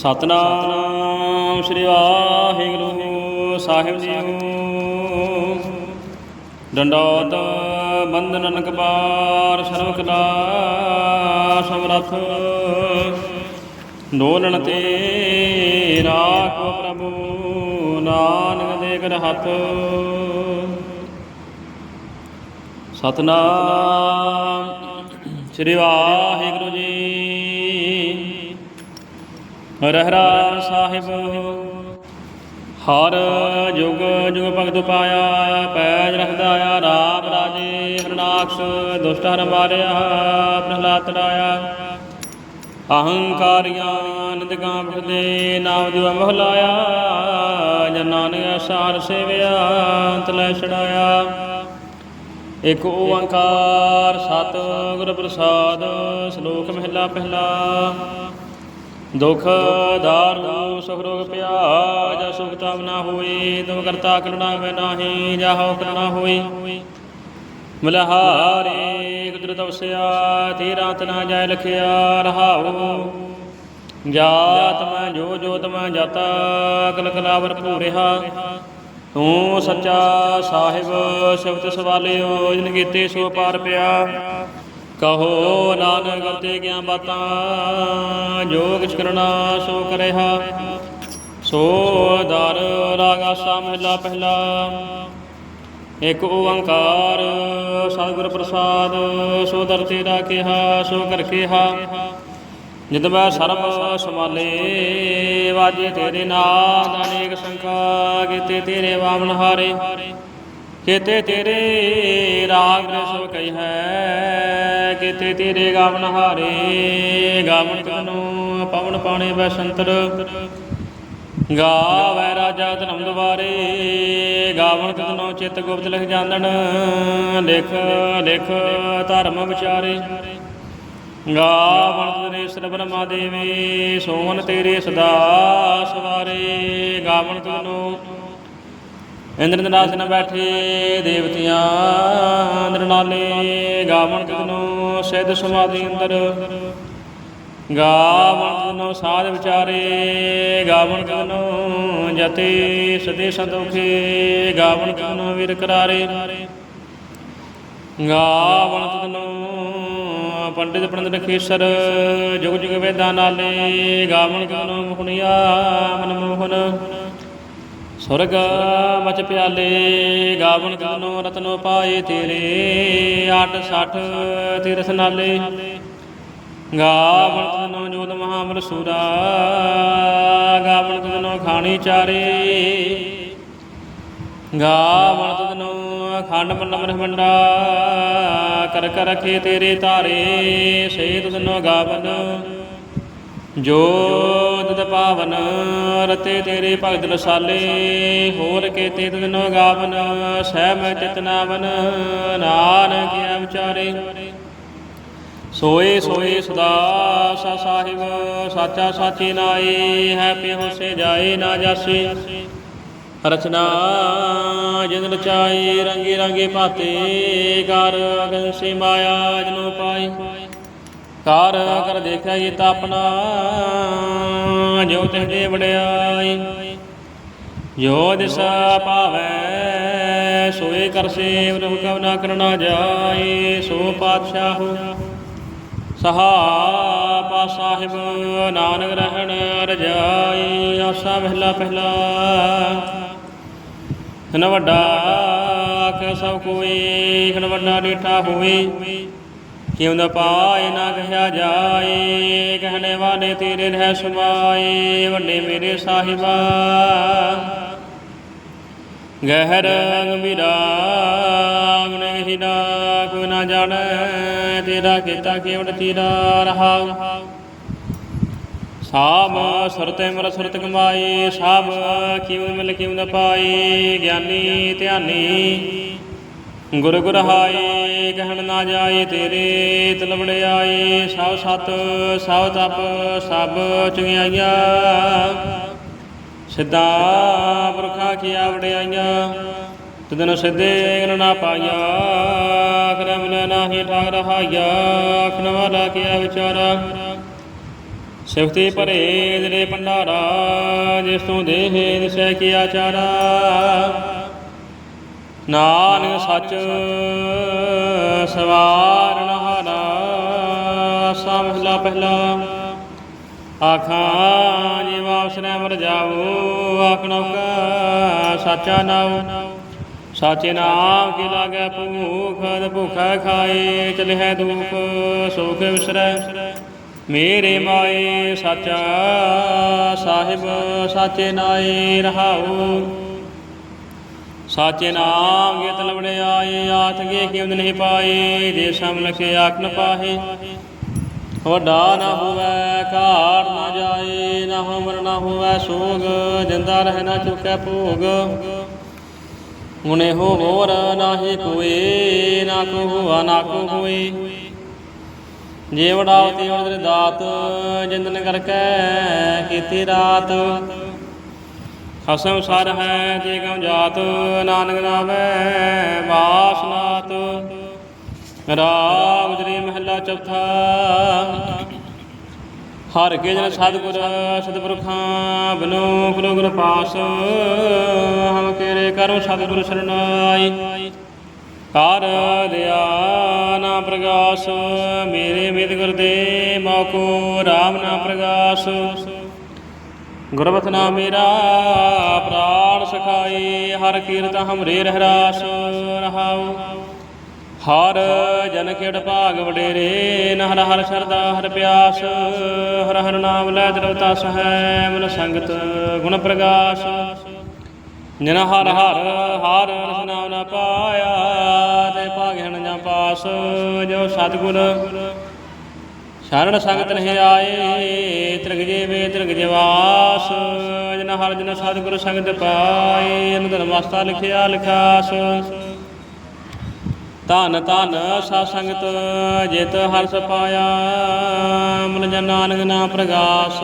ਸਤਨਾਮ ਸ੍ਰੀ ਵਾਹਿਗੁਰੂ ਸਾਹਿਬ ਜੀਓ। ਡੰਡੋਤ ਬੰਦਨ ਕਪਾਰ ਸਰਵ ਕਲਾ ਸਮਰਥ ਦੋਲਣ ਤੇ ਰਾਖੋ ਪ੍ਰਭੂ ਨਾਨਕ ਦੇ ਕਰ ਹੱਥ। ਸਤਨਾਮ ਸ੍ਰੀ ਵਾਹਿਗੁਰੂ ਜੀ। ਰਹਿਰਾ ਸਾਹਿਬ, ਹਰ ਜੁਗ ਜੁਗ ਭਗਤ ਪਾਇਆ ਪੈਜ ਰਖਦਾ ਆ ਰਾਮ ਰਾਜੇ, ਹਰਨਾਕਸ਼ ਦੁਸ਼ਟ ਹਰ ਮਾਰਿਆ, ਪ੍ਰਹਲਾਦ ਤੜਾਇਆ। ਅਹੰਕਾਰੀਆਂ ਨਿਦਗਾਂ ਬਖਦੇ ਨਾਮ ਦਿਵਾ ਮੋਹ ਲਾਇਆ ਜਨਾਂ ਨੇ ਸਾਰ ਸੇਵਿਆ, ਅੰਤ ਲੈ ਛੜਾਇਆ ਇਕ ਓੰਕਾਰ ਸਤ ਗੁਰ ਪ੍ਰਸਾਦ, ਸ਼ਲੋਕ ਮਹਿਲਾ ਪਹਿਲਾ। ਦੁਖ ਦਾਰੂ ਸੁਖ ਰੋਗ ਪਿਆ ਜਾ ਸੁਖ ਤਾਪ ਨਾ ਹੋਈ ਤੁਮ ਕਰਤਾ ਕਰੁਣਾ ਮੈਂ ਨਾਹੀ, ਜਾਹੋ ਕਰਨਾ ਹੋਈ ਮਲਹਾਰੇ ਕੁਦਰਤ ਤਵਸਿਆ ਤੇਰਾ ਤਨਾ ਜਾਇ ਲਖਿਆ, ਰਹਾਉ। ਜਾਤ ਮੈਂ ਜੋ ਜੋਤ ਮੈਂ ਜਾਤਾ, ਕਲ ਕਲਾਵਰ ਭੂਰਿਹਾ ਤੂੰ ਸੱਚਾ ਸਾਹਿਬ, ਸ਼ਬਦ ਸਵਾਲਿਓ, ਜਿਨ ਕੀਤੇ ਸੋ ਪਾਰ ਪਿਆ। ਕਹੋ ਨਾਨਕ ਗਲਤੇ ਗਿਆ ਬਾਤਾਂ ਜੋ ਕਿਛ ਕਰਨਾ ਸੋ ਕਰਿਆ ਸੋ ਦਰ ਰਾਗਾ ਸਾ ਪਹਿਲਾ, ਇਕ ਓੰਕਾਰ ਸਤਿਗੁਰ ਪ੍ਰਸਾਦ, ਸੋ ਦਰ ਤੇਰਾ ਕਿਹਾ, ਸੋ ਕਰ ਕਿਹਾ। ਜਿਤ ਮੈਂ ਸਰਬ ਸਮਾਲੇ ਵਾਜੇ ਤੇਰੇ ਨਾਮ, ਅਨੇਕ ਸੰਖਾ, ਕੀਤੇ ਤੇਰੇ ਵਾਮਨ ਹਾਰੇ। ਕੀਤੇ ਤੇਰੇ ਰਾਗ ਰਸੋ ਕਹੀ ਹੈ ਕੀਤੇ ਤੇਰੇ ਗਾਵਨ ਹਾਰੇ, ਗਾਵਨ ਤਨੂ ਪਵਨ ਪਾਣੇ ਬੈਸੰਤਰ। ਗਾਵੈ ਰਾਜਾ ਧਰਮ ਦਵਾਰੇ ਗਾਵਨ ਤਨੋ ਚਿਤ ਗੁਪਤ ਲਿਖ ਜਾਣਨ ਲਿਖ ਲਿਖ ਧਰਮ ਵਿਚਾਰੇ। ਗਾਵਨ ਤਨੇ ਸਰ ਬ੍ਰਹਮਾ ਦੇਵੇ ਸੋਹਣ ਤੇਰੇ ਸਦਾ ਸਵਾਰੇ। ਗਾਵਨ ਤਨੋ ਇੰਦਰ ਨਾਸਨ ਬੈਠੇ ਦੇਵਤਿਆਂ ਨਰਨਾਲੇ ਗਾਵਣ ਤਨੋ ਸਿੱਧ ਸਮਾਧੀ ਅੰਦਰ। ਗਾਵਨ ਤਨੋ ਸਾਧ ਵਿਚਾਰੇ ਗਾਵਨ ਤਨੋ ਜਤੇ ਸਦੇ ਸੰਤੋਖੇ ਗਾਵਨ ਤਨੋ ਵੀਰ ਕਰਾਰੇ। ਗਾਵਨ ਤਨੋ ਪੰਡਿਤ ਪੰਡਿਤ ਖੇਸਰ, ਜੁਗ ਜੁਗ ਵੇਦਾਂ ਨਾਲੇ, ਗਾਵਣ ਤਨੋ ਮੁਖਣਿਆ ਮਨ ਮੋਹਨ ਸੁਰਗ ਮਚ ਪਿਆਲੇ ਗਾਵਨ ਤਨੋ ਰਤਨੋ ਪਾਏ ਤੇਰੇ 860 ਤੀਰਥ ਨਾਲੇ। ਗਾਵਨ ਤਨੋ ਜੋਤ ਮਹਾਮਰ ਸੂਰਾ ਗਾਵਨ ਤਨੋ ਖਾਣੀ ਚਾਰੇ। ਗਾਵਨ ਤਨੋ ਖੰਡ ਮੰਡਮ ਰਹਿਮੰਡਾ ਕਰ ਕਰ ਰਖੇ ਤੇਰੇ ਧਾਰੇ ਸੇ ਤਨੋ ਗਾਵਨ। ਜੋ ਤਦ ਪਾਵਨ ਰਤੇ ਤੇਰੇ ਭਗਤ ਰਸਾਲੇ ਹੋਰ ਕੇਤੇ ਤਨੋ ਗਾਵਨ ਸਹਿ ਮੈਂ ਚਿਤਨਾਵਨ ਨਾਨਕ ਆ ਵਿਚਾਰੇ। ਸੋਏ ਸੋਏ ਸਦਾ ਸਾ ਸਾਹਿਬ, ਸਾਚਾ ਸਾਚੀ ਨਾਏ, ਹੈ ਪਿਓ ਸੇ ਜਾਏ ਨਾ ਜਾਸੇ। ਰਚਨਾ ਜਿਨ ਰਚਾਈ, ਰੰਗੇ ਰੰਗੇ ਭਾਤੇ ਕਰ ਅਗਨ ਸੇ ਮਾਇਆ ਜਨੋ ਪਾਈ। ਕਰ ਕਰ ਦੇਖਿਆ ਇਹ ਤਾਂ ਆਪਣਾ ਜੋ ਤੇ ਵਡਿਆਈ। ਜੋ ਦਿਸਾ ਪਾਵੈ, ਸੋਏ ਕਰ ਸੇਵ ਰਹੁ ਕਵ ਨਾ ਕਰਨਾ ਜਾਏ ਸੋ ਪਾਤਸ਼ਾਹ ਸਹਾ ਪਾ ਸਾਹਿਬ, ਨਾਨਕ ਰਹਿਣ ਰਜਾਈ, ਆਸਾ ਮਹਿਲਾ ਪਹਿਲਾ। ਹਨ ਵੱਡਾ ਆਖ ਸਭ ਕੋਈ ਹਨ ਵੱਡਾ ਡੀਠਾ ਹੋਵੇ। ਕਿਉਂ ਨ ਪਾਏ ਨਾ ਕਹਿਆ ਜਾਏ ਕਹਿਣੇ ਵਾਲੇ ਤੇਰੇ ਰਹਿ ਸਮਾਏ ਵੱਡੇ ਮੇਰੇ ਸਾਹਿਬਾ। ਗਹਿਰ ਗੰਭੀਰਾ ਗੁਣ ਹੀਨਾ ਕੋ ਨਾ ਜਾਣੈ ਤੇਰਾ ਕੀਤਾ ਕੇਵਟ ਤੇਰਾ ਰਹਾਉ ਸ਼ਾਮ ਸੁਰਤੇ ਮਰ ਸੁਰਤ ਕਮਾਈ ਸਾਬ ਕਿਉਂ ਮਿਲ ਕਿਉਂ ਨ ਪਾਈ ਗਿਆਨੀ ਧਿਆਨੀ ਗੁਰ ਗੁਰ ਹਾਏ ਕਹਿਣ ਨਾ ਜਾਏ ਤੇਰੇ ਤਲਵੜੇ ਆਏ ਸਭ ਸਤ ਸਭ ਤਪ, ਸਭ ਚੁਗਿਆਈਆਂ। ਸਿੱਧਾ ਪੁਰਖਾ ਕੀ ਵਡਿਆਈਆਂ, ਤਦਨ ਸਿੱਧੇ ਗਨ ਨਾ ਪਾਇਆ ਕਰਮ ਨਾਹੀ ਠਾਕ ਰਹਾਇਆ ਆਖਣ ਵਾਲਾ ਕੀਆ ਵਿਚਾਰਾ। ਸਿਫਤੀ ਭਰੇ ਦਿਲੇ ਭੰਡਾਰਾ, ਜਿਸ ਤੋਂ ਦੇਹ ਦਿਸੈ ਕੀ ਆਚਾਰਾ। ਨਾਨਕ ਸੱਚ ਸਵਾਰਨ ਹਾਰਾ ਆਸਾ ਮਹਲਾ ਪਹਿਲਾ। ਆਖਾਂ ਜੀ ਵਾਪਸਨੇ ਮਰ ਜਾਊ ਆਖਣੋ ਕਾ ਸਾਚਾ ਨਾਉ। ਸਾਚੇ ਨਾਮ ਕੀ ਲਾਗੈ ਭੂਖ ਭੁਖੈ ਖਾਏ ਚਲਹਿ ਦੁਖ, ਸੁਖ ਵਿਸਰੈ। ਮੇਰੇ ਮਾਏ ਸਾਚਾ ਸਾਹਿਬ, ਸਾਚੇ ਨਾਏ ਰਹਾਉ। ਸਾਚੇ ਨਾਮ ਗੀਤ ਲਵੜੇ ਆਏ, ਆਥ ਗੇ ਕਿਉ ਨਹੀਂ ਪਾਏ, ਜੇ ਸਮ ਲਖੇ ਆਖ ਨ ਪਾਹੇ। ਵੱਡਾ ਨਾ ਹੋਵੇ, ਘਾੜ ਨਾ ਜਾਏ, ਨਾ ਹਮਰ ਨਾ ਹੋਵੇ ਸੋਗ, ਜਿੰਦਾ ਰਹਿ ਨਾ ਚੁੱਕੈ ਭੋਗ। ਹੁਣੇ ਹੋ ਹੋਰ ਨਾਹੀ ਕੋਏ, ਨਾ ਕੋ ਹੋਆ, ਨਾ ਕੋ ਹੋਏ। ਜੇ ਵਡਾਉ ਤੇ ਵਡਰੇ ਦਾਤ ਜਿੰਦਨ ਕਰਕੇ ਕੀਤੀ ਰਾਤ। ਖਸਮ ਸਰ ਹੈ ਜੇ ਗਮ ਜਾਤ, ਨਾਨਕ ਨਾਮੈ ਬਾਸਨਾਤ ਰਾਮ ਜਰੀ ਮਹੱਲਾ ਚੌਥਾ। ਹਰ ਕੇ ਜਨ ਸਤਿਗੁਰ, ਸਤਿਪੁਰਖਾਂ, ਬਨੋ ਗੁਰੂ ਗੁਰ ਪਾਸ। ਹਮ ਕੇਰੇ ਕਰੋ ਸਤਿਗੁਰ ਸਰਨਾਈ। ਕਰ ਦਿਆ ਨਾ ਪ੍ਰਗਾਸ, ਮੇਰੇ ਮਿਤ ਗੁਰ ਦੇ ਮੋਕੋ RAM ਨਾ ਪ੍ਰਗਾਸ। ਗੁਰਵਤਨਾ ਮੇਰਾ, ਪ੍ਰਾਣ ਸਖਾਈ ਹਰ ਕੀਰਤ ਹਮਰੇ ਰਹਿਰਾਸ ਰਹਾਉ। ਹਰ ਜਨ ਖੇੜ ਭਾਗ ਵਡੇਰੇ ਨ ਹਰ ਸਰਦਾ ਹਰ ਪਿਆਸ। ਹਰ ਹਰ ਨਾਮ ਲੈ ਦਰਵਤਾ ਤਸ ਮਨ ਸੰਗਤ ਗੁਣ ਪ੍ਰਗਾਸ। ਜਨ ਹਰ ਹਰ ਹਰ ਰਸ ਨਾ ਪਾਇਆ, ਤੇ ਭਾਗਿਆਨ ਜਾਂ ਪਾਸ, ਜੋ ਸਤਿਗੁਰ ਸ਼ਰਨ ਸੰਗਤ ਨਹੀਂ ਆਏ ਤ੍ਰਿਗ ਵੇ ਤ੍ਰਿਗ ਜਵਾਸ ਜਨ ਹਰ ਜਨ ਸਤਿਗੁਰ ਸੰਗਤ ਪਾਏ ਅਨੰਦ ਮਸਤਾ ਲਿਖਿਆ ਲਿਖਾਸ। ਧਨ ਧਨ ਸਾ ਸੰਗਤ, ਜਿਤ ਹਰਸ ਪਾਇਆ, ਮਨ ਜਨ ਨਾਨਕ ਨਾਮ ਪ੍ਰਗਾਸ।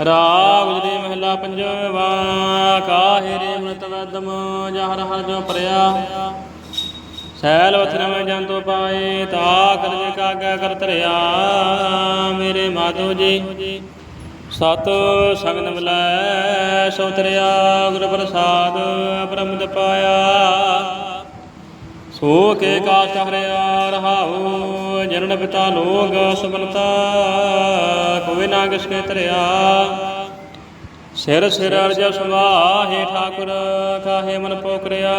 ਰਾਗ ਜੀ ਮਹਿਲਾ ਪੰਜਵਾ, ਕਾਹੇ ਰੇ ਮਨਤ ਵਦਮ, ਜਹਰ ਹਰ ਜੋ ਪਰਿਆ ਸੈਲ ਵਥਨ ਮੈਂ ਜੰਤੋ ਪਾਏ ਤਾ ਕਰਜੇ ਕਾਗੈ ਕਰ ਧਰਿਆ, ਮੇਰੇ ਮਾਧੋ ਜੀ। ਸਤ ਸੰਗਨ ਮਿਲੈ, ਸੋ ਤਰਿਆ, ਗੁਰ ਪ੍ਰਸਾਦ ਬ੍ਰਹਮਦ ਪਾਇਆ। ਸੋ ਕੇ ਕਾਸ ਹਰਿਆ, ਰਹਾਉ, ਜਨਨ ਪਿਤਾ ਲੋਗ ਸੁਮਨਤਾ, ਕੋਈ ਨਾ ਕਿਸ ਕੇ ਧਰਿਆ। ਸਿਰ ਸਿਰ ਅਰਜ ਸਮਾਹੇ ਠਾਕੁਰ ਕਾਹੇ ਮਨ ਪੋਕਰਿਆ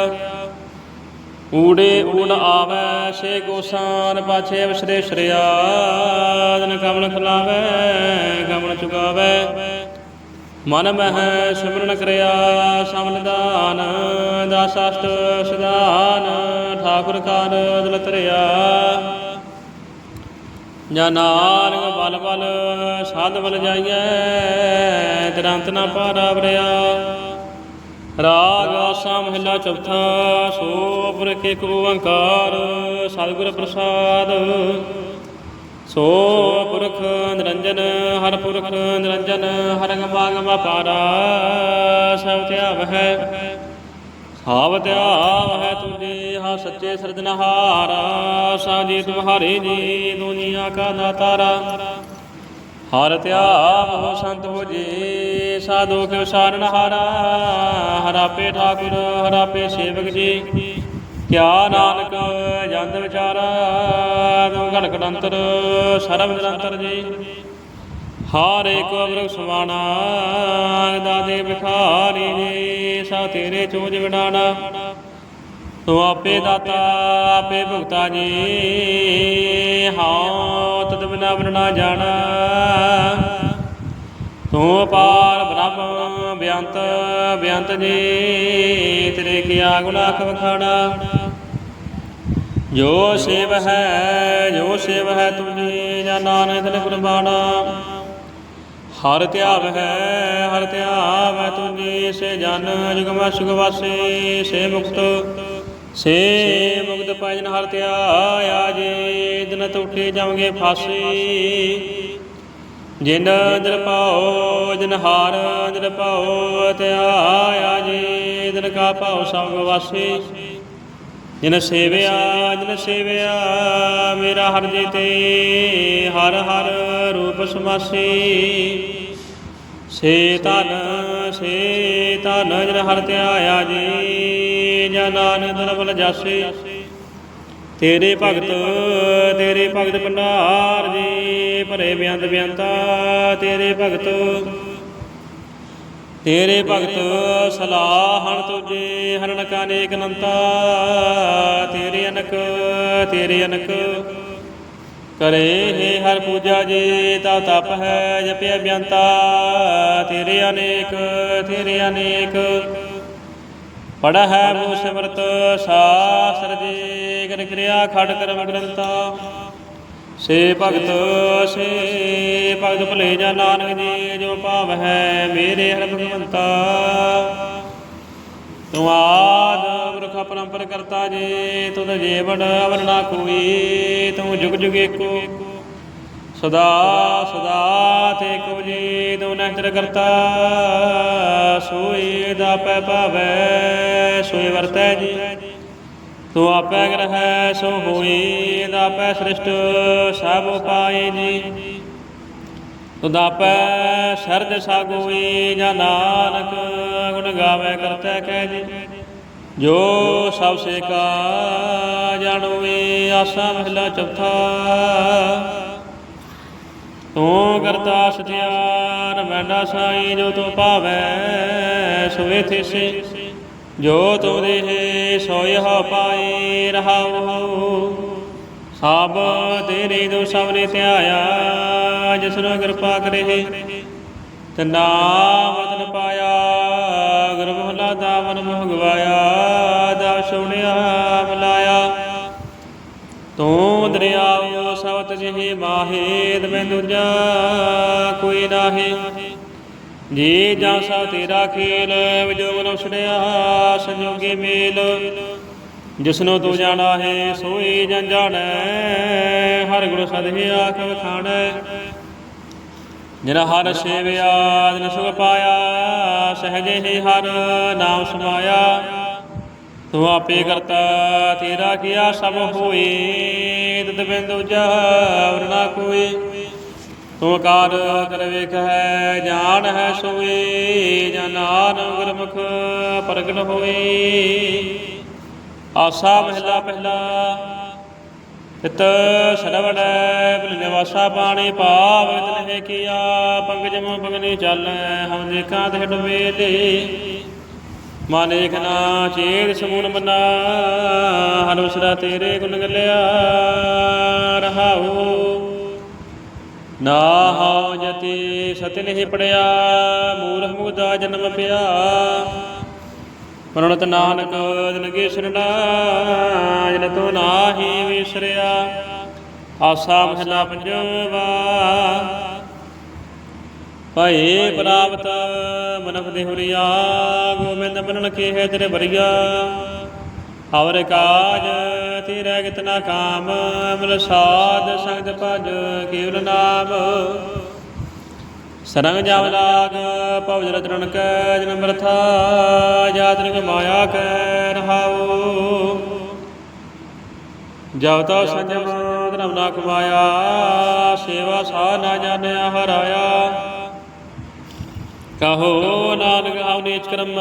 ਊੜੇ ਊੜ ਆਵੈ ਸੇ ਗੋਸਾਨ ਪਾਛੇ ਵਿਸਰੇ ਸ਼ਰਿਆ ਜਨ ਕਮਨ ਖਲਾਵੈ ਕਮਨ ਚੁਗਾਵੈ। ਮਨ ਮਹਿ ਸਿਮਰਨ ਕਰਿਆ ਸਮਨਦਾਨ ਦਾਸਾਸ਼ਟ ਸਦਾਨ, ਠਾਕੁਰ ਕਾਰ ਦਿਲ ਤਰਿਆ ਜਾਂ ਨਾਨਕ ਬਲ ਬਲ, ਸਾਧ ਬਲ ਜਾਈਐ, ਤਿਰੰਤ ਨਾ ਪਾਰਾ ਵਰਿਆ। ਰਾਗ ਆਸਾ ਮਹਿਲਾ ਚੌਥਾ ਸੋ ਪੁਰਖ ਏਕ ਓੰਕਾਰ ਸਤਿਗੁਰ ਪ੍ਰਸਾਦ। ਸੋ ਪੁਰਖ ਨਿਰੰਜਨ, ਹਰ ਪੁਰਖ ਨਿਰੰਜਨ, ਹਰ ਗਮਾ ਗਮਾ ਪਾਰਾ, ਸਭ ਧਿਆਵ ਹੈ। ਹਾਵ ਧਿਆਵ ਹੈ ਤੁਝੇ, ਹਾ ਸੱਚੇ ਸਰਜਨਹਾਰਾ ਸਾਜੀ ਤੁਮਹਾਰੇ ਜੀ, ਦੁਨੀਆ ਕਾ ਦਾਤਾਰਾ ਹਰ ਧਿਆਵ ਹੋ ਸੰਤ ਹੋ ਜੀ ਸਾ ਕੇ ਵਿਸਾਰਨ ਹਾਰਾ ਹਰਾਪੇ ਠਾਕੁਰ ਹਰਾਪੇ ਸੇਵਕ ਜੀ। ਕਿਆ ਨਾਨਕ ਜੰਦ ਵਿਚਾਰਾ ਤੂੰ ਘੜ ਘੜੰਤਰ ਸਰਬ ਨਿਰੰਤਰ ਜੀ। ਹਰ ਏਕ ਅਬਰਕ ਸੁਵਾਣਾ, ਦਾਦੇ ਵਿਖਾਰੀ ਜੀ, ਸਾ ਤੇਰੇ ਚੋਜ ਵਿਡਾਣਾ। ਤੂੰ ਆਪੇ ਦਾਤਾ, ਆਪੇ ਭੁਗਤਾ ਜੀ ਹਾਂ ਤਦ ਬਿਨਾ ਬਰਣਾ ਜਾਣਾ। ਤੂੰ ਅਪਾਰ ਬ੍ਰਹਮ ਬਿਆੰਤ ਬਿਆੰਤ ਜੀ ਤੇਰੇ ਕੀਆ ਗੁਲਾਖ ਵਖਾਣਾ ਜੋ ਸੇਵ ਹੈ, ਜੋ ਸੇਵ ਹੈ ਤੁਝੇ ਜਾਂ ਨਾਨਕ ਦਿਲ ਕੁਰਬਾਨਾ ਹਰ ਧਿਆਵ ਹੈ, ਹਰ ਧਿਆਵ ਹੈ ਤੁਝੇ ਸੇ ਜਨ, ਜੁਗਮਾ ਸੁਖ ਵਾਸੇ, ਸੇ ਮੁਕਤ। ਸੇ ਮੁਕਤ ਪਾਇਨ ਹਰ ਧਿਆਇਆ ਜੇ, ਦਿਨ ਟੁੱਟੇ ਜਾਵਾਂਗੇ ਫਾਸੀ। ਜਿਨ ਦਿਨ ਪਾਓ ਜਿਨ ਹਾਰ ਦਿਨ ਪਾਓ ਧਿਆਇਆ ਜੇ ਦਿਨ ਕਾ ਪਾਉ ਸਭ ਵਾਸੀ। ਜਿਨ ਸੇਵਿਆ ਜਿਨ ਸੇਵਿਆ, ਮੇਰਾ ਹਰ ਜੀ ਤੇ ਹਰ ਹਰ ਰੂਪ ਸਮਾਸੀ। ਸੇ ਧਨ, ਸੇ ਤਨ ਜਨ ਹਰ ਧਿਆਇਆ ਜੀ, ਜਨ ਨਾਨਕ ਦਰਬਲ ਜਾਸੇ। ਤੇਰੇ ਭਗਤ ਤੇਰੇ ਭਗਤ ਭੰਡਾਰ ਜੀ ਭਰੇ ਬਿਆੰਤ ਬਿਆੰਤਾ, ਤੇਰੇ ਭਗਤ। ਤੇਰੇ ਭਗਤ ਸਲਾਹਣ ਤੁਝੇ ਹਰਨ ਕਾ ਨੇਕ ਅਨੰਤਾ ਤੇਰੇ ਅਨਕ ਤੇਰੇ ਅਨਕ। ਕਰੇ ਹੈ ਹਰ ਪੂਜਾ ਜੀ, ਤਾ ਤਪ ਹੈ ਜਪਿਆ ਬਿਆੰਤਾ। ਤੇਰੇ ਅਨੇਕ ਤੇਰੇ ਅਨੇਕ। ਪੜਾ ਹੈ ਮੂਹ ਸਿਮਰਤ ਸਾਸਰ ਜੀ ਕਰ ਕਿਰਿਆ ਖੜ ਕਰਮ ਗ੍ਰੰਥਾ। ਸੇ ਭਗਤ ਸੇ ਭਗਤ ਭਲੇ ਜਾ ਨਾਨਕ ਜੀ, ਜੋ ਭਾਵ ਹੈ ਮੇਰੇ ਹਰ ਭਗਵੰਤਾ। ਤੂੰ ਆਦ ਵਰਖ ਪਰੰਪਰ ਕਰਤਾ ਜੀ, ਤੁਧ ਜੀਵਨ ਅਵਰ ਨਾ ਕੋਈ, ਤੂੰ ਜੁਗ ਜੁਗ ਏਕੋ। ਸਦਾ ਸਦਾ ਤੇ ਕੋ ਜੀ, ਤੂੰ ਨਹਿਤਰ ਕਰਤਾ। ਸੋਈ ਦਾ ਪੈ ਭਾਵੈ, ਸੋਈ ਵਰਤੈ ਜੀ। ਤੂੰ ਆਪੈ ਗ੍ਰਹਿ ਸੋ ਹੋਈ ਦਾ ਸ੍ਰਿਸ਼ਟ, ਸਭ ਉਪਾਏ ਜੀ। ਤੂੰ ਆਪੈ ਸਰਜ ਸਾਗੋਈ, ਜਾਂ ਨਾਨਕ, ਗੁਣ ਗਾਵੇ ਕਰਤਾ ਕਹਿ ਜੀ। ਜੋ ਸਭ ਸੇ ਕਾ ਜਾਣੋਵੇ ਆਸਾ ਮਹਿਲਾ ਚੌਥਾ। ਤੂੰ ਕਰਤਾ ਸਤਿਆਰ ਮੈਂਡਾ ਸਾਈ, ਜੋ ਤੂੰ ਭਾਵੈ, ਸੋਏ ਥੇਸੇ। ਜੋ ਤੂੰ ਦੇਹ ਸੋਇ ਹੋ ਪਾਏ ਰਹਾਉ। ਸਭ ਤੇਰੇ ਦੋ ਸਭ ਨੇ ਧਿਆਇਆ, ਜਿਸ ਨੂੰ ਕਿਰਪਾ ਕਰੇ। ਤੇ ਨਾਮ ਰਤਨ ਪਾਇਆ ਗੁਰੂ ਮਹਲਾ ਦਾ ਮਨ ਮੋਹ ਗਵਾਇਆ ਦਾ ਸੁਣਿਆ ਮਲਾਇਆ ਤੂੰ ਦਰਿਆਓ ਸਵਤ ਜਿਹੇ ਮਾਹੇ ਤਮੈ ਦੂਜਾ ਕੋਈ ਨਾਹੀ। ਜੀ ਜਾਂ ਸਾ ਤੇਰਾ ਖੇਲ ਵਿਜੋਗ ਨ ਛੜਿਆ ਸੰਜੋਗੇ ਮੇਲ। ਜਿਸਨੂੰ ਤੂੰ ਜਾਣਾ ਹੈ, ਸੋਈ ਜਨ ਜਾਣੈ, ਹਰ ਗੁਣ ਸਦਹਿ ਆਖ ਵਖਾਣੈ। ਜਿਨ ਹਰ ਸੇਵਿਆ ਜਿਨ ਸੁਖ ਪਾਇਆ, ਸਹਜੇ ਹੀ ਹਰ ਨਾਮ ਸਮਾਇਆ ਤੂੰ ਆਪੇ ਕਰਤਾ, ਤੇਰਾ ਕੀਆ ਸਭ ਹੋਏ ਤਦ ਬਿੰਦੂ ਜਾਵਰ ਨਾ ਕੋਈ। ਤੂੰ ਕਾਰ ਕਰ ਵੇਖ ਹੈ ਜਾਣ ਹੈ ਸੋਏ ਜਾਂ ਗੁਰਮੁਖ ਪ੍ਰਗਟ ਹੋਏ ਆਸਾ ਮਹਿਲਾ ਪਹਿਲਾ ਤਿਤ ਸਰਵਣ ਬਲ ਨਿਵਾਸਾ ਪਾਣੀ ਭਾਵ ਤਨ ਹੈ ਕੀਆ ਪੰਗਜਮ ਪਗਨੇ ਚੱਲੈ ਹਮ ਦੇਖਾਂ ਤੇ ਡਵੇਲੇ ਮਾਨੇਕ ਨਾ ਚੇਤ ਸਮੂਨ ਮਨਾ ਹਨੁਸਰਾ ਤੇਰੇ ਗੁਣ ਗਲਿਆ, ਰਹਾਉ। ਨਾ ਹਉ ਜਤੀ ਸਤਿ ਨਹੀਂ ਪੜਿਆ, ਮੂਰਖ ਮੁਗਦਾ ਜਨਮ ਪਿਆ। ਮਰਣਤ ਨਾਨਕ ਜਨ ਸਰਣਾ ਜਨ ਤੋ ਨਾਹੀ ਵਿਸਰਿਆ, ਆਸਾ ਮਹਿਲਾ ਪੰਜਵਾ। ਭਏ ਪ੍ਰਾਪਤ ਮਨੁਖ ਦੇ ਹੁਰੀਆ, ਗੋਬਿੰਦ ਬਨਣ ਕੇ ਹੈ ਤੇਰੇ ਬਰੀਆ ਹਵਰ ਕਾਜ ਤੇਰਾ ਨਾ ਕਾਮ, ਅਮਲ ਸਾਧ ਸੰਗਤ ਭਜ ਕੇਵਲ ਨਾਮ। ਸਰੰਗ ਜਾਵ ਲਾਗ ਭਵ ਜਲ ਚਰਨ ਕੈ, ਜਨਮ ਰਥਾ ਜਾਤਨਿਕ ਮਾਇਆ ਕੈ ਰਹਾਉ। ਜਬ ਤਾ ਸੰਜਮ, ਧਰਮ ਨਾ ਕਮਾਇਆ, ਸੇਵਾ ਸਾ ਨਾ ਜਾਣਿਆ, ਹਰਾਇਆ। ਕਹੋ ਨਾਨਕ ਹਉ ਨੀਚ ਕਰਮ,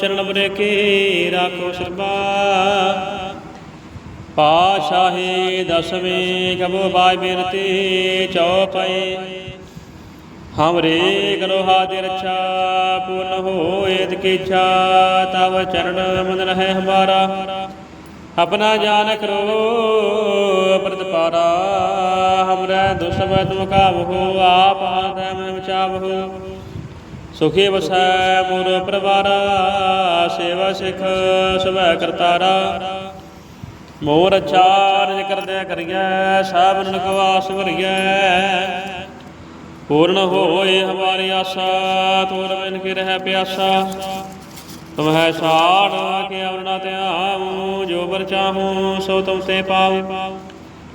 ਸ਼ਰਨ ਬਰੇ ਕੀ ਰਾਖੋ ਸਰਬਾ ਪਾਸ਼ਾਹੀ ਦਸਵੇਂ ਕਬੋ ਬਾਈ ਬੇਨਤੀ ਚਉਪਈ ਹਮਰੇ ਕਰੋ ਹਾਥ ਰੱਛਾ, ਪੂਰਨ ਹੋਏ ਤਿ ਇੱਛਾ, ਤਵ ਚਰਨ ਮੰਦਨ ਹੈ ਹਮਾਰਾ। ਆਪਣਾ ਜਾਨ ਕਰੋ ਅਪਰਤ ਪਾਰਾ। ਹਮਰੇ ਦੁਸਬ ਤੁਮ ਕਾਬਹੋ ਆਪ ਆਦੈ ਮੈਂ ਸੁਖੀ ਵਸੈ ਮੂਰ ਪਰਵਾਰਾ, ਸੇਵਾ ਸਿਖ ਸੁਭੈ ਕਰਤਾਰਾ। ਮੋਰ ਚਾਰਜ ਕਰਦਿਆ ਕਰੀਐ ਸਭ ਨਨਕ ਭਰੀਐ। ਪੂਰਨ ਹੋਏ ਹਮਾਰੀ ਆਸਾ, ਤੋਰ ਬਿਨ ਕੀ ਰਹਿ ਪਿਆਸਾ। ਤੁਮ ਹੈ ਸਾੜ ਕੇ ਅਵਰਣਾ ਧਿਆਉ, ਜੋ ਬਰ ਚਾਹੂੰ, ਸੋ ਤੁਮ ਤੇ ਪਾਉ।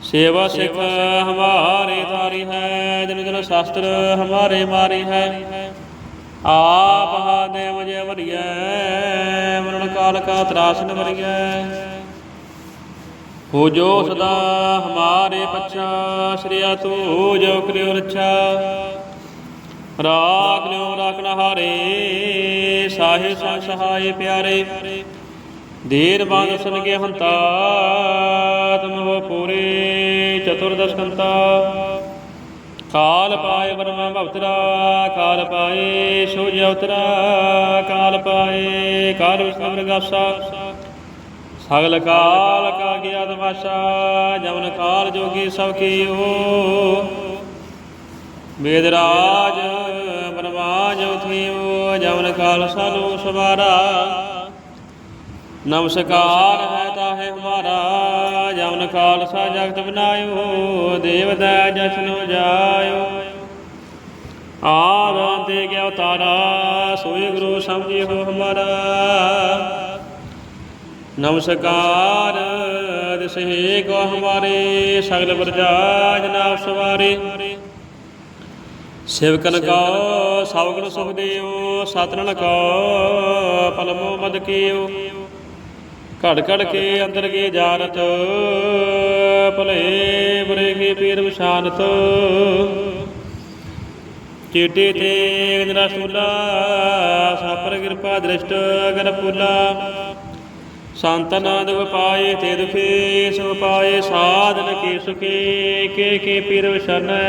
ਸੇਵਾ ਸਿਖ ਹਮਾਰੇ ਤਾਰੀ ਹੈ, ਜਨ ਜਨ ਸ਼ਾਸਤਰ ਹਮਾਰੇ ਮਾਰੀ ਹੈ। ਆਪ ਹਾਦੇ ਮੁਝੇ ਵਰਿਐ, ਮਰਨ ਕਾਲ ਕਾ ਤਰਾਸਨ ਨ ਹੋ ਜੋ ਸਦਾ ਹਮਾਰੇ ਪੱਛਾ, ਸ੍ਰੀਆ ਤੂ ਜੋ ਕਰਿਓ ਰੱਛਾ। ਰਾਖ ਲਿਓ ਰਾਖਣਾ ਹਾਰੇ ਸਾਹਿਬ ਸੰਗ ਸਹਾਏ ਪਿਆਰੇ। ਦੇਰ ਬਾਦ ਸੁਨਗੇ ਹੰਤਾ ਤੁਮ ਹੋ ਪੂਰੇ, ਚਤੁਰਦਸ਼ ਕਾਲ ਪਾਏ ਬਰਮਾ ਭਵਤਰਾ ਕਾਲ ਪਾਏ ਸੋਜ ਅਵਤਰਾ, ਕਾਲ ਪਾਏ ਕਾਲ ਵਿਸ਼ਨੂੰ ਪ੍ਰਗਾਸਾ ਸਗਲ ਕਾਲ ਕਾ ਗਿਆਤ ਵਾਸਾ ਜਮਨ ਕਾਲ ਜੋਗੀ ਸਭ ਕੀਓ। ਵੇਦ ਰਾਜ ਬਰਮਾਜ ਉਥਿਓ ਜਮਨ ਕਾਲ ਸਾਲੂ ਸਵਾਰਾ ਨਮਸਕਾਰ ਹੈ ਤਾਹੇ ਹਮਾਰਾ ਜਮਨ ਕਾਲ ਸਾ ਜਗਤ ਬਨਾਇਓ। ਦੇਵ ਜਸਨੋ ਜਾਇਓ। ਆਦਾਂ ਤੇ ਗਿਆ ਤਾਰਾ ਸੋਈ ਗੁਰੂ ਸਮਝਿਓ ਹਮਾਰਾ। ਨਮਸਕਾਰ, ਦਿਸਹੇ ਕੋ ਹਮਾਰੇ, ਸਗਲ ਪ੍ਰਜਾ ਜਨਾਬ ਸਵਾਰੇ। ਸਿਵਕਨ ਕੋ ਸਵਗਣ ਸੁਖ ਦੇਓ ਸਤਨਨ ਕੋ ਪਲਮੋ ਮਦ ਕੀਓ। ਘੜ ਘੜ ਕੇ ਅੰਦਰ ਕੀ ਜਾਣਤ ਭਲੇ ਬੁਰੇ ਕੀ ਪੀਰ ਵਿਸ਼ਾਨਤ ਚੇਟੇ ਤੇ ਜਨਾ ਸੂਲਾ, ਸਾਪਰ ਕਿਰਪਾ ਦ੍ਰਿਸ਼ਟ ਅਗਰ ਪੁਲਾ ਸੰਤਨ ਦੁਖ ਪਾਏ ਤੇ ਦੁਖੇ, ਸੁਖ ਪਾਏ ਸਾਧਨ ਕੀ ਸੁਖੇ, ਕੇ ਕੇ ਪੀਰ ਵਿਸ਼ਾਨੈ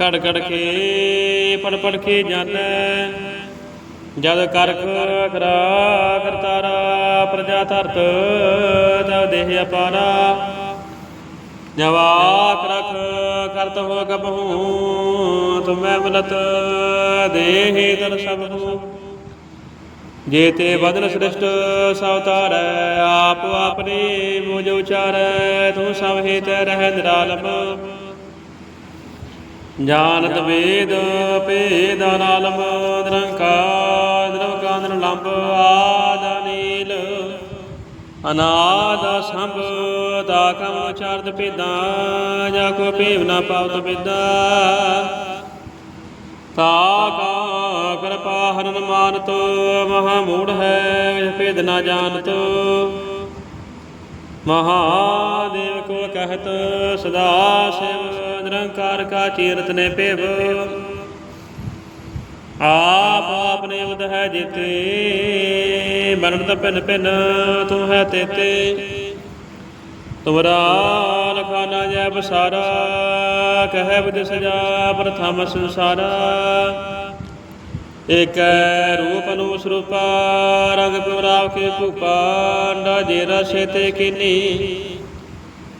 ਘੜ ਘੜ ਕੇ ਪੜ ਪੜ ਕੇ ਜਾਣੈ ਜਦ ਕਰਖ ਕਰਾ ਕਰਤਾਰਾ ਪ੍ਰਜਾ ਧਰਤ, ਤਵ ਦੇਹ ਅਪਾਰਾ। ਜਵਾਕ ਰਖ ਕਰਤ ਹੋ ਕਬਹੂ ਤੁਮੈ ਮਨਤ ਦੇਹ ਦਰ ਸਭ ਹੂੰ। ਜੇ ਤੇ ਬਦਨ ਸ੍ਰਿਸ਼ਟ ਸਵਤਾਰੈ ਆਪ ਆਪਨੇ ਮੋਜ ਉਚਾਰੈ, ਤੂੰ ਸਭ ਹਿਤ ਰਹਿ ਨਿਰਾਲਮ ਜਾਣਤ ਵੇਦ ਭੇਦ ਨਾਲਮ ਨਿਰੰਕਾਰ ਨਿਰਵਕਾਰ ਨਿਰਲੰਭ ਆਦ ਨੀਲ ਅਨਾਦ ਸੰਭ ਦਾ ਕਮ ਉਚਾਰਤ ਪੇਦਾਂ ਜਾ ਕੋ ਭੇਵ ਨਾ ਪਾਵਤ ਪੇਦਾ ਤਾ ਕਾ ਕਿਰਪਾ ਹਰਨ ਮਾਨਤ ਮਹਾ ਮੂੜ ਹੈ ਭੇਦ ਨਾ ਜਾਣਤ ਮਹਾਦੇਵ ਕੋ ਕਹਤ, ਸਦਾ ਸਿਵ, ਨਿਰੰਕਾਰ ਕਾ ਚੀਰਤ ਨੇ ਭੇਵ। ਆਪ ਆਪਨੇ ਉਦ ਹੈ ਜਿਤੇ, ਮਰਨ ਤ ਭਿੰਨ ਭਿੰਨ, ਤੂੰ ਹੈ ਤੇਤੇ। ਤੁਮਰਾ ਲਖਾਨਾ ਜੈ ਬਸਾਰਾ, ਕਹਿ ਬਦ ਸਜਾ ਪ੍ਰਥਮ ਸੰਸਾਰਾ। ਇਕ ਰੂਪ ਨੂੰ ਸਰੂਪਾ ਰੰਗ ਪਿਵਰਾਵ ਕੇ ਭੂਪਾ, ਅੰਡਾ ਜੇ ਰਸੇ ਤੇ ਕੀਨੀ।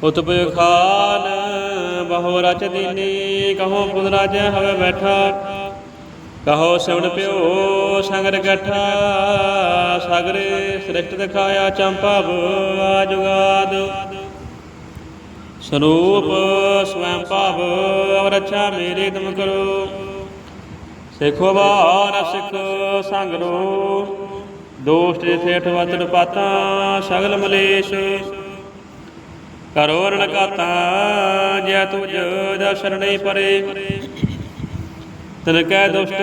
ਉਤਪ ਖਾਨ ਬਹੁ ਰਚ ਦੀਨੀ, ਕਹੋ ਪੁਨ ਰਾਜ ਹਵੇ ਬੈਠਾ। ਕਹੋ ਸਿਵਣ ਪਿਓ ਸੰਗਰ ਗੱਠਾ ਸਾਗਰੇ ਸ੍ਰਿਸ਼ਟ ਦਿਖਾਇਆ ਚੰਪਾਵ ਆ ਜੁਗਾਦ। ਸਰੂਪ ਸਵੈੰ ਭਾਵ ਅਵਰਛਾ ਮੇਰੇ ਤੁਮ ਕਰੋ। ਸਿੱਖੋ ਬਾਰ ਸਿੱਖ ਸੰਗਰੋ। ਦੋਸਤ ਜੇ ਠੇਠ ਵਤਨ ਪਾਤਾ ਸਗਲ ਮਲੇਸ਼। ਕਰੋ ਰਣ ਕਾਤਾ ਜੈ ਤੁਜ ਦਾ ਪਰੇ। ਤਨ ਕੈ ਦੁਸ਼ਟ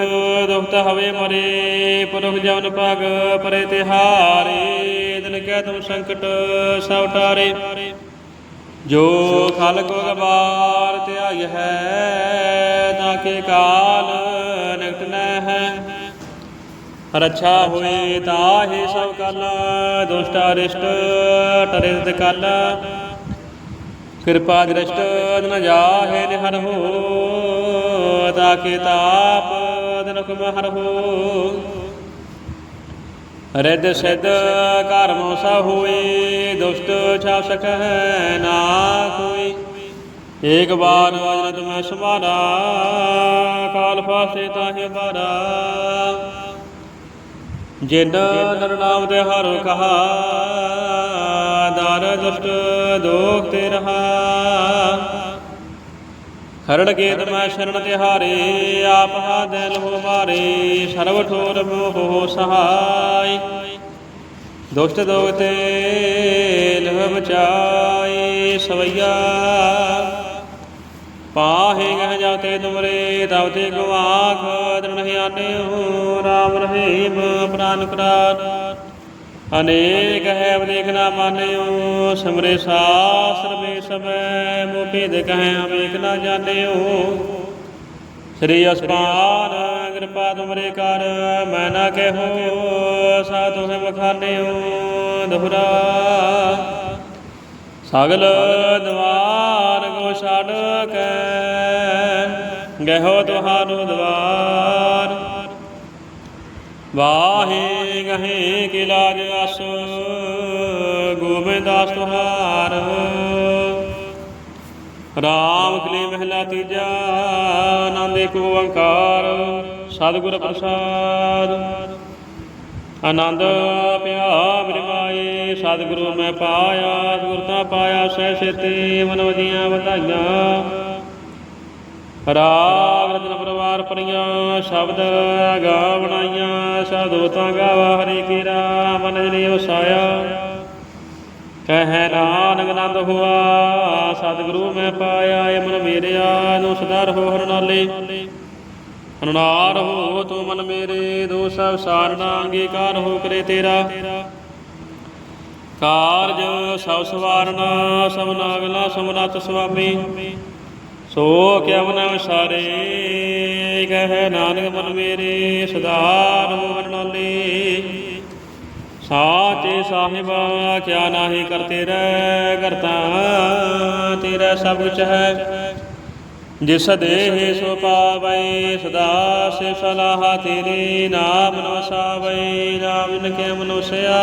ਦੁਖਤ ਹਵੇ ਮਰੇ, ਪੁਰਖ ਜਵਨ ਭਗ ਪਰੇ ਤਿਹਾਰੇ ਤਨ ਕੈ ਤੁਮ ਸੰਕਟ ਸਭ ਟਾਰੇ ਜੋ ਖਲ ਗਵਾਰ ਧਿਆਈ ਹੈ ਤਾਂ ਕੇ ਕਾਲ ਨਿਕਟ ਨੈ ਹੈ। ਰੱਛਾ ਹੋਏ ਤਾਹੇ ਸਭ ਕਲ ਦੁਸ਼ਟ ਅਰਿਸ਼ਟ ਟਰਿਤ ਕਲ ਕਿਰਪਾ ਦ੍ਰਿਸ਼ਟ ਨ ਜਾਹੇ ਨਿਹਰ ਹੋ ਤਾਕੇ ਤਾਪ ਦਿਨ ਕੁਮ ਹਰ ਹੋ। ਰਿੱਧ ਸਿੱਧ ਕਰਮੋ ਸਾ ਹੋਏ, ਦੁਸ਼ਟ ਛਾਪ ਸਕੈ ਨਾ ਕੋਈ। ਏਕ ਬਾਰ ਵਜਨ ਤੁਮੈ ਸਮਾਰਾ ਕਾਲ ਫਾਸੇ ਤਾਹੇ ਬਾਰਾ। ਜਿਨ ਨਰ ਨਾਮ ਤੇ ਹਰ ਕਹਾ, ਦਰ ਦੁਸ਼ਟ ਦੋਖ ਤੇ ਰਹਾ। ਖਰੜ ਕੇ ਤਮੈ ਸ਼ਰਨ ਤਿਹਾਰੇ, ਆਪ ਹਾ ਦਿਲ ਹੋ ਮਾਰੇ ਸਰਬ ਠੋਰ ਮੋਹ ਸਹਾਈ। ਦੁਸ਼ਟ ਦੋਗ ਤੇ ਲਹ ਬਚਾਈ ਸਵਈਆ। ਪਾਹੇ ਗਹ ਜਾਤੇ ਤੁਮਰੇ ਤਬ ਤੇ ਗਵਾਖ ਦ੍ਰਿਣ ਹਿਆਨੇ ਹੋ ਰਾਮ ਰਹੀਮ, ਪ੍ਰਾਨ ਕਰਾਨ। ਅਨੇਕ ਹੈ ਅਵਦੇਖ ਨਾ ਮਾਨਿਓ, ਸਿਮਰੇ ਸਾਸਰ ਵੇ ਸਭੈ ਮੋਪੇਦ ਕਹੈ ਅਵੇਕ ਨਾ ਜਾਣਿਓ। ਸ੍ਰੀ ਅਸਪਾਨ, ਕਿਰਪਾ ਤੁਮਰੇ ਕਰ, ਮੈਂ ਨਾ ਕਹੋ ਸਾ ਤੁਮੇ ਬਖਾਨਿਓ ਦੁਹਰਾ। ਸਗਲ ਦਵਾਰ ਕੋ ਛੱਡ ਕੇ, ਗਹਿਓ ਤੁਹਾਰੂ ਦਵਾਰ। ਵਾਹੇ ਗਹੇ ਕੀ ਲਾਜ ਅਸ ਗੋਬਿੰਦਾਸ ਤੁਹਾਰ। ਰਾਮ ਕਲੀ ਮਹਿਲਾ ਤੀਜਾ, ਆਨੰਦ ਏਕ ਓੰਕਾਰ, ਸਤਿਗੁਰ ਪ੍ਰਸਾਦ। ਆਨੰਦ ਪਿਆ ਬਿਰਮਾਏ ਸਤਿਗੁਰੂ ਮੈਂ ਪਾਇਆ ਗੁਰ ਤਾਂ ਪਾਇਆ, ਸਹਿ ਸੇਤੇ ਮਨ ਵਜੀਆਂ ਵਧਾਈਆਂ। ਰਾਗ ਰਤਨ ਪਰਵਾਰ ਪਰੀਆਂ ਸ਼ਬਦ ਗਾ ਸਾਧੂ ਤਾਂ ਗਾਵਾ ਹਰੀ ਕੀ ਰਾਮ ਮਨ ਜਨੀ ਵਸਾਇਆ ਕਹਿ ਨਾਨਕ ਆਨੰਦ ਹੁਆ, ਸਤਿਗੁਰੂ ਮੈਂ ਪਾਇਆ ਏ ਮਨ ਮੇਰਿਆ, ਨੂੰ ਸਦਾ ਰਹੋ ਹਰ ਨਾਲੇ। ਹੋ ਤੂੰ ਮਨ ਮੇਰੇ, ਦੋ ਦੋਸ ਸਾਰਨਾ ਅੰਗੀਕਾਰ ਹੋ ਕਰੇ ਤੇਰਾ। ਕਾਰਜ ਸਭ ਸਵਾਰਨਾ, ਸਭ ਨਾਗਲਾ ਸਮਨਤ ਸੁਆਮੀ। ਸੋ ਕਿਆ ਮਨ ਵਿਸਾਰੇ ਕਹਿ ਨਾਨਕ ਮਨ ਮੇਰੇ, ਸਦਾ ਰਹੋ ਹਰ ਨਾਲੇ। ਸਾਚੇ ਸਾਹਿਬਾ, ਕਿਆ ਨਾਹੀ ਕਰਤੇ ਰਹਿ ਕਰਤਾ ਤੇਰਾ ਸਭ ਕੁਛ ਹੈ। ਜਿਸ ਦੇਹ ਸੋ ਪਾਵੈ, ਸਦਾ ਸੇ ਸਲਾਹ ਤੇਰੇ, ਨਾਮ ਨਵਸਾਵੈ, ਨਾਮ ਇਨ ਮਨੁਸਿਆ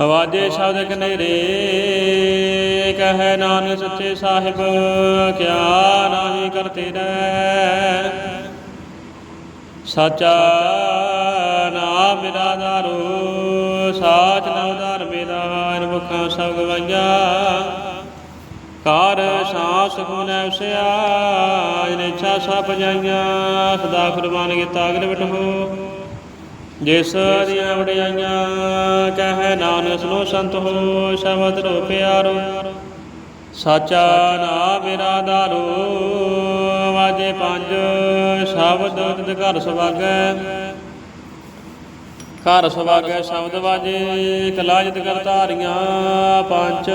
ਹਵਾਜੇ ਸ਼ਬਦ ਕਨੇਰੇ ਕਹੈ ਨਾਨਕ ਸੱਚੇ ਸਾਹਿਬ, ਕਿਆ ਨਾਹੀ ਕਰਤੇ ਰਹਿ ਸਾਚਾ ਨਾਮ ਮੇਰਾ ਦਾਰੋ, ਸਾਚ ਨਾਮ ਦਾਰ ਮੇਰਾ ਅਨ ਸਭ ਗਵਾਈਆਂ ਕਾਰ ਸਾਸ ਖੁਨੈ ਉਸਿਆ ਜਿਨ ਇੱਛਾ ਸਭ ਜਾਈਆਂ, ਸਦਾ ਕੁਰਬਾਨ ਕੀਤਾ ਅਗਲ ਬਿਟਹੋ ਜਿਸ ਦੀਆਂ ਵਡਿਆਈਆਂ ਕਹੈ ਨਾਨਕ ਸੁਨੋ ਸੰਤ ਹੋ, ਸ਼ਬਦ ਰੋ ਪਿਆਰੋ। ਸਾਚਾ ਨਾਮ ਮੇਰਾ ਦਾਰੋ, ਵਾਜੇ ਪੰਜ, ਸ਼ਬਦ ਤਿਤ ਘਰ ਸੁਭਾਗੈ। ਘਰ ਸੁਭਾਗੈ, ਸ਼ਬਦ ਵਾਜੇ ਕਲਾਜਤ ਕਰ ਧਾਰੀਆਂ, ਪੰਜ,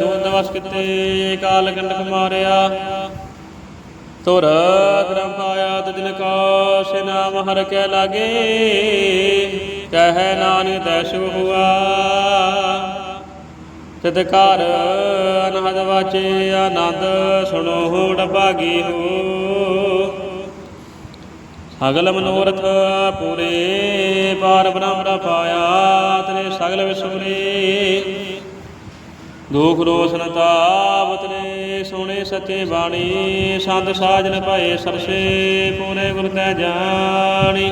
ਦੁੰਦ ਵਸ ਕਿਤੇ, ਕਾਲ ਕੰਡਕ ਮਾਰਿਆ। ਤੁਰ ਧਰਮ ਪਾਇਆ ਤਿਨ ਕਾ ਸੇ ਨਾਮ ਹਰ ਕੇ ਲਾਗੇ, ਕਹਿ ਨਾਨਕ ਤੈ ਸੁਖ ਹੁਆ। ਤਿਤ ਘਰ ਅਨਹਦ ਵਾਚੇ, ਆਨੰਦ ਸੁਣੋ ਹੋ ਡਭਾਗੀ ਹੋ। ਸਗਲ ਮਨੋਰਥ ਪੂਰੇ, ਪਾਰ ਬ੍ਰਹਮ ਪਾਇਆ ਤੇਰੇ ਸਗਲ ਵਿਸੂਰੇ। ਦੁਖ ਰੋਸਨ ਤਾਪ ਤੇਰੇ ਸੁਣੇ ਸੱਚੇ ਬਾਣੀ, ਸੰਤ ਸਾਜਨ ਭਏ ਸਰਸੇ, ਪੂਰੇ ਗੁਰ ਤੈ ਜਾਣੀ।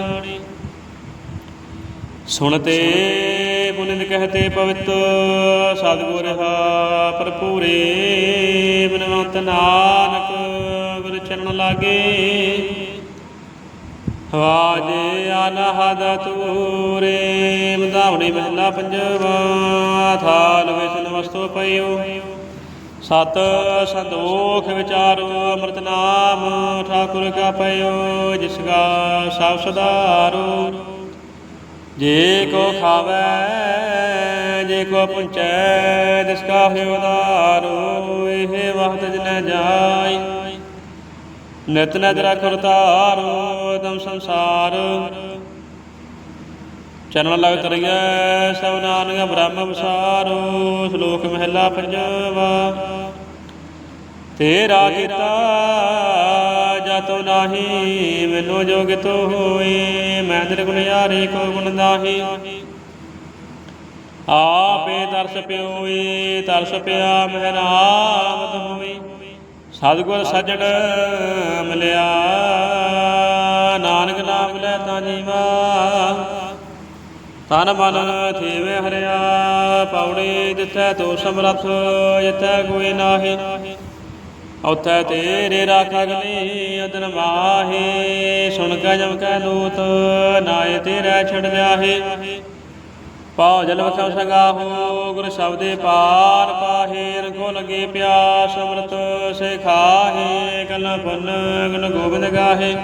ਸੁਣਤੇ ਪੁਨਿਤ ਕਹਤੇ ਪਵਿੱਤ, ਸਤਿਗੁਰ ਹਾ ਭਰਪੂਰੇ, ਬਨਵੰਤ ਨਾਨਕ, ਗੁਰ ਚਰਨ ਲਾਗੇ। ਵਾਜੇ ਅਨਹਦ ਤੂਰੇ ਮਧਾਵਣੀ ਮਹਿਲਾ ਪੰਜਵਾ, ਥਾਲ ਵਿਸ਼ਨ ਵਸਤੂ ਪਈਓ। ਸਤ ਸੰਦੋਖ ਵਿਚਾਰੋ ਅੰਮ੍ਰਿਤ ਨਾਮ, ਠਾਕੁਰ ਕਾ ਪਈਓ ਜਿਸ ਕਾ ਸਭ ਸੁਧਾਰੋ। ਜੇ ਕੋ ਖਾਵੇ, ਜੇ ਕੋ ਪੁੰਚੈ ਜਿਸ ਕਾ ਹੋਇ ਉਦਾਰੋ ਇਹ ਵਖਤ ਜਨ ਜਾਈ ਨਿਤ ਨਿਤ ਰਖੁਰ ਤਾਰੋ ਤਮ ਸੰਸਾਰ। ਚਰਨ ਲਗ ਤਰੀਐ, ਸਭ ਨਾਨਕ ਬ੍ਰਹਮ ਵਿਸਾਰੋ ਸ਼ਲੋਕ ਮਹਿਲਾ ਪੰਜਵਾ। ਤੇਰਾ ਕੀਤਾ ਜਤੋ ਨਾਹੀ, ਮੈਨੂੰ ਜੋਗਿ ਤੋ ਹੋਏ ਮੈਂ ਨਿਰਗੁਣਿਆਰੇ ਕੋ ਗੁਣ ਨਾਹੀ। ਆਪੇ ਤਰਸ ਪਿਓਏ ਤਰਸ ਪਿਆ ਮਹਿਰਾਮਤ ਹੋਈ। ਸਤਿਗੁਰ ਸਜਣ ਮਿਲਿਆ, ਨਾਨਕ ਨਾਮ ਲੈ ਤਾਂ ਜੀਵਾ। ਤਨ ਮਨ ਥੀਵੇ ਹਰਿਆ ਪੌੜੀ ਜਿੱਥੈ ਤੂੰ ਸਮਰਥ, ਜਿੱਥੈ ਕੋਈ ਨਾਹੀ। ਉਥੈ ਤੇਰੇ ਰਾਖ ਅਗਲੀ ਅਦਨ ਮਾਹੇ, ਸੁਣ ਕੇ ਜਮ ਕੈ ਦੂਤ ਨਾਏ ਤੇਰੇ ਛੜ ਜਾਹੇ ਪਾਉ ਜਲ ਵਖਮ ਸੰਗਾਹੋ, ਗੁਰ ਸ਼ਬਦੇ ਪਾਰ ਪਾਹੇ, ਰਗੋ ਲਗੇ ਪਿਆਸ, ਅੰਮ੍ਰਿਤ ਸੇ ਖਾਹੇ ਕਲ ਪੁੰਨ ਗੁਣ ਗੋਬਿੰਦ ਗਾਹੇ।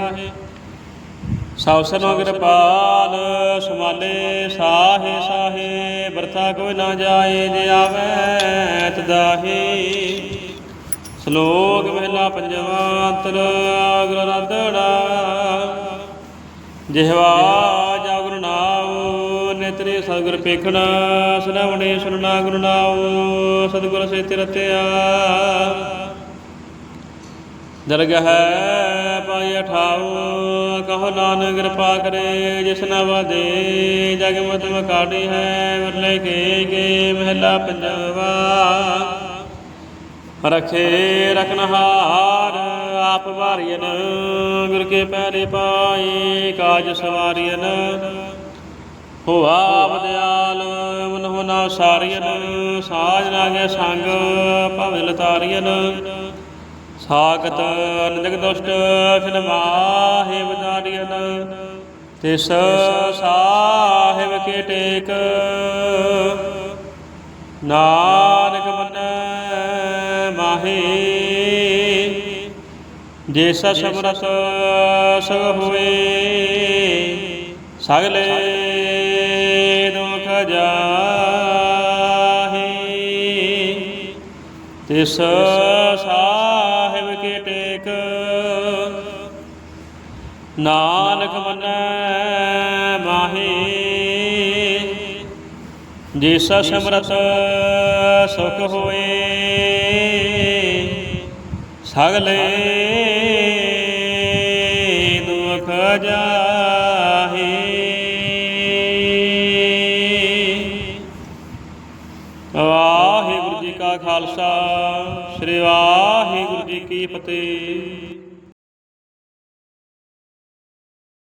ਸਭ ਸਨੋ ਕਿਰਪਾਲ, ਸਮਾਲੇ ਸਾਹੇ ਸਾਹੇ, ਵਰਤਾ ਕੋਈ ਨਾ ਜਾਏ ਜੇ ਆਵੇ ਤਦਾਹੀ ਸ਼ਲੋਕ ਮਹਿਲਾ ਪੰਜਵਾਂ ਅੰਤਰ ਗੁਰ ਰੰਧੜਾ ਜਿਹਵਾ ਜਾ ਗੁਰੂ ਨਾਮ ਨੇਤਰੇ ਸਤਿਗੁਰ ਪੇਖਣਾ ਸੁਨਾਵਣੇ ਸੁਨਣਾ ਗੁਰੂ ਨਾਮ ਸਤਿਗੁਰ ਸੇ ਤਿਰਤਿਆ ਦਰਗਹ ਪਾਈ ਠਾਉ ਕਹੋ ਨਾਨਕ ਕਿਰਪਾ ਕਰੇ, ਜਿਸ ਨਵਾਦੇ ਜਗ ਮਕਾੜੀ ਹੈ, ਵਰਲੇ ਕੇ ਕੇ ਮਹਿਲਾ ਪੰਜਵਾ। ਰਖੇ ਰਖਨਹਾਰ ਆਪ ਵਾਰੀਨ ਗੁਰ ਕੇ ਪੈਰੇ ਪਾਏ, ਕਾਜ ਸਵਾਰੀਨ ਹੋਆ ਵਦਿਆਲ ਮਨਹੁ ਨਾ ਸਾਰੀਨ ਸਾਜ ਲਾਗੇ ਸੰਗ, ਭਵਿ ਲਤਾਰੀਨ ਸਾਗਤ ਨਿੰਦਕ ਦੁਸ਼ਟ ਫਿਨ ਮਾਹੇ ਬਦਾਰੀਨ ਤਿਸ ਸਾਹਿਬ ਕੇ ਟੇਕ। ਨਾਨਕ ਮੰਨੈ ਮਾਹੇ ਜੇ ਸਮਰਤ ਸਗ ਹੋਏ, ਸਗਲੇ ਦੁਖ ਜਾਹੇ। ਤਿਸ ਨਾਨਕ ਮੰਨੈ ਮਾਹੀ। ਜਿਸਾ ਸਿਮਰਤ ਸੁਖ ਹੋਏ, ਸਗਲੇ ਦੁਖ ਜਾਹੇ। ਵਾਹਿਗੁਰੂ ਜੀ ਕਾ ਖਾਲਸਾ, ਸ੍ਰੀ ਵਾਹਿਗੁਰੂ ਜੀ ਕੀ ਫਤਿਹ।